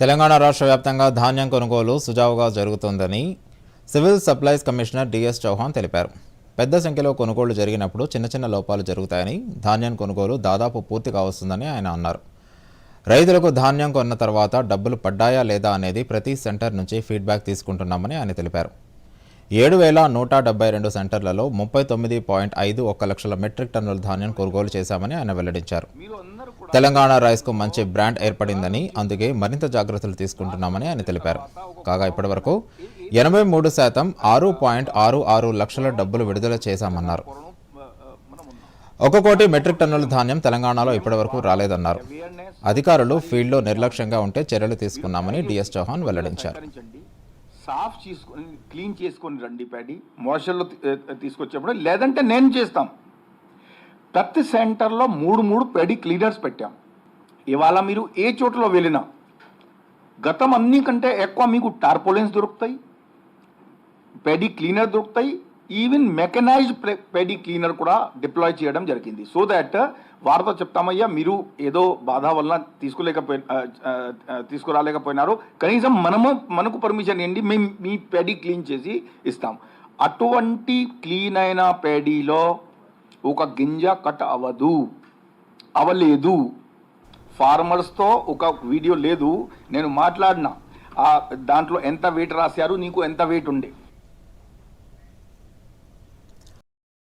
తెలంగాణ రాష్ట్ర వ్యాప్తంగా ధాన్యం కొనుగోలు సుజావుగా జరుగుతోందని civil supplies commissioner DS Chauhan తెలిపారు. పెద్ద సంఖ్యలో కొనుగోళ్ళు జరిగినప్పుడు చిన్న చిన్న లోపాలు జరుగుతాయని ధాన్యం కొనుగోలు దాదాపు పూర్తిగా వస్తుందని ఆయన అన్నారు. రైతులకు ధాన్యం కొన్న తర్వాత డబ్బులు పడ్డాయా లేదా అనేది ప్రతి సెంటర్ నుంచి ఫీడ్బ్యాక్ తీసుకుంటున్నామని ఆయన తెలిపారు. ఏడు వేల నూట డెబ్బై రెండు సెంటర్లలో ముప్పై తొమ్మిది పాయింట్ ఐదు ఒక్క లక్షల మెట్రిక్ టన్నుల ధాన్యం కొనుగోలు చేశామని ఆయన వెల్లడించారు. తెలంగాణ రైస్కు మంచి బ్రాండ్ ఏర్పడిందని అందుకే మరింత జాగ్రత్తలు తీసుకుంటున్నామని ఆయన తెలిపారు. కాగా ఇప్పటివరకు ఎనభై మూడు శాతం ఆరు పాయింట్ ఆరు ఆరు లక్షల డబ్బులు విడుదల చేశామన్నారు. ఒక కోటి మెట్రిక్ టన్నుల ధాన్యం తెలంగాణలో ఇప్పటివరకు రాలేదన్నారు. అధికారులు ఫీల్డ్లో నిర్లక్ష్యంగా ఉంటే చర్యలు తీసుకున్నామని డిఎస్ చౌహాన్ వెల్లడించారు. సాఫ్ చేసుకొని క్లీన్ చేసుకొని రండి ప్యాడీ. మోషన్లో తీసుకొచ్చేప్పుడు లేదంటే నేను చేస్తాం. ప్రతి సెంటర్లో మూడు మూడు ప్యాడీ క్లీనర్స్ పెట్టాం. ఇవాళ మీరు ఏ చోట్లో వెళ్ళినా గతం అన్ని కంటే ఎక్కువ మీకు టార్పోలిన్స్ దొరుకుతాయి పెడీ క్లీనర్ దొరుకుతాయి ఈవెన్ మెకనైజ్డ్ పెడీ క్లీనర్ కూడా డిప్లాయ్ చేయడం జరిగింది సో దట్ వారితో చెప్తామయ్యా మీరు ఏదో బాధ వల్ల తీసుకోలేకపోయి తీసుకురాలేకపోయినారు కనీసం మనము మనకు పర్మిషన్ ఇవ్వండి మేము మీ పెడీ క్లీన్ చేసి ఇస్తాం అటువంటి క్లీన్ అయిన పేడీలో ఒక గింజ కట్ అవ్వదు అవ్వలేదు ఫార్మర్స్తో ఒక వీడియో లేదు నేను మాట్లాడిన దాంట్లో ఎంత వెయిట్ రాశారు నీకు ఎంత వెయిట్ ఉండే